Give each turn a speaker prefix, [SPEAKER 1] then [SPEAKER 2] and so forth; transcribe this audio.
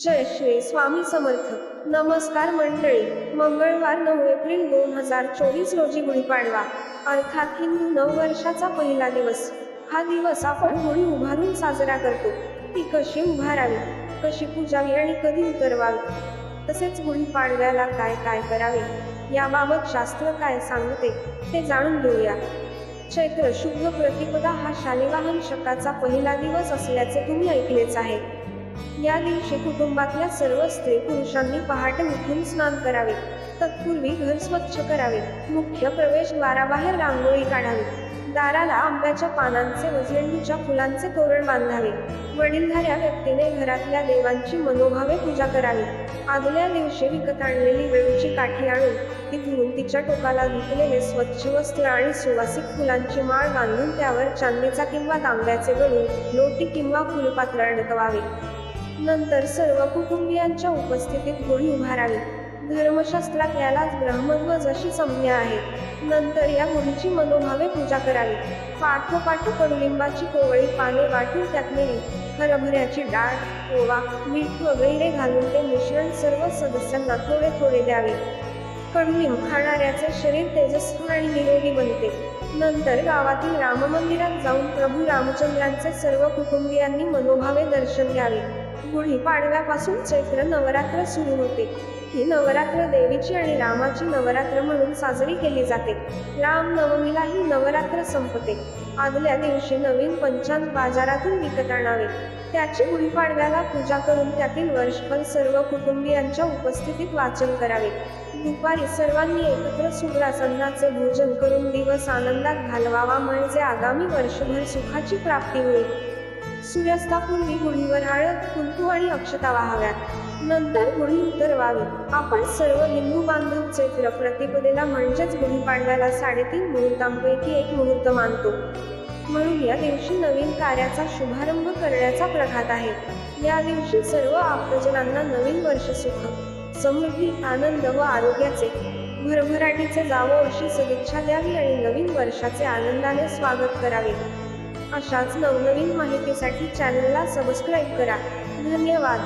[SPEAKER 1] जय श्री स्वामी समर्थ. नमस्कार मंडळी. मंगळवार नऊ एप्रिल दोन हजार चोवीस रोजी गुढीपाडवा. अर्थात हिंदू नववर्षाचा पहिला दिवस. हा दिवस आपण गुढी उभारून साजरा करतो. ती कशी उभारावी? कशी पूजावी आणि कधी उतरवावी? तसेच गुढीपाडव्याला काय काय करावे? याबाबत शास्त्र काय सांगते ते जाणून घेऊया. चैत्र शुद्ध प्रतिपदा हा शालिवाहन शकाचा पहिला दिवस असल्याचे तुम्ही ऐकलेच आहे. या दिवशी कुटुंबातल्या सर्व स्त्री पुरुषांनी पहाटे उठून स्नान करावे. तत्पूर्वी घर स्वच्छ करावे. मुख्य प्रवेशद्वाराबाहेर रांगोळी काढावी. दाराला आंब्याच्या पानांचे व झेंडूच्या फुलांचे तोरण बांधावे. वडीलधाऱ्या व्यक्तीने घरातल्या देवांची मनोभावे पूजा करावी. आदल्या दिवशी विकत आणलेली वेळूची काठी आणून ती धुवून तिच्या टोकाला धुतलेले स्वच्छ वस्त्र आणि सुवासिक फुलांची माळ बांधून त्यावर चांदीचा किंवा तांब्याचे गळू लोटी किंवा फुलपात्र अडकवावे. नंतर सर्व कुटुंबियांच्या उपस्थितीत गुढी उभारावी. धर्मशास्त्रात यालाच ब्रह्मध्वज अशी संज्ञा आहे. नंतर या गुढीची मनोभावे पूजा करावी. पाठोपाठ कडुलिंबाची कोवळी पाने वाटून त्यात नेली. हरभऱ्याची डाळ ओवा मीठ वगैरे घालून ते मिश्रण सर्व सदस्यांना थोडे थोडे द्यावे. कडुलिंब खाणाऱ्याचे शरीर तेजस्वी आणि निरोगी बनते. नंतर गावातील राम मंदिरात जाऊन प्रभू रामचंद्रांचे सर्व कुटुंबियांनी मनोभावे दर्शन घ्यावे. गुढी पाडव्यापासून चैत्र नवरात्र सुरू होते. ही नवरात्र देवीची आणि रामाची नवरात्र म्हणून साजरी केली जाते. राम नवमीला ही नवरात्र संपते. आदल्या दिवशी नवीन पंचांग बाजारातून विकत आणावे. त्याची गुढीपाडव्याला पूजा करून त्यातील वर्षभर सर्व कुटुंबियांच्या उपस्थितीत वाचन करावे. दुपारी सर्वांनी एकत्र सुग्रासन्नाचे भोजन करून दिवस आनंदात घालवावा म्हणजे आगामी वर्षभर सुखाची प्राप्ती होईल सूर्यास्तापूर्वी गुढीवर हळद कुंकू आणि अक्षता वाहाव्यात. नंतर गुढी उतरवावी. आपण सर्व हिंदू बांधव चैत्र प्रतिपदेला म्हणजेच गुढीपाडव्याला साडेतीन मुहूर्तांपैकी एक मुहूर्त मानतो. म्हणून या दिवशी नवीन कार्याचा शुभारंभ करण्याचा प्रघात आहे. या दिवशी सर्व आप्तजनांना नवीन वर्ष सुख समृद्धी आनंद व आरोग्याचे भरभराटीचे जावं अशी सदिच्छा द्यावी आणि नवीन वर्षाचे आनंदाने स्वागत करावे. अशाच नवनवीन माहितीसाठी चॅनलला सबस्क्राईब करा. धन्यवाद.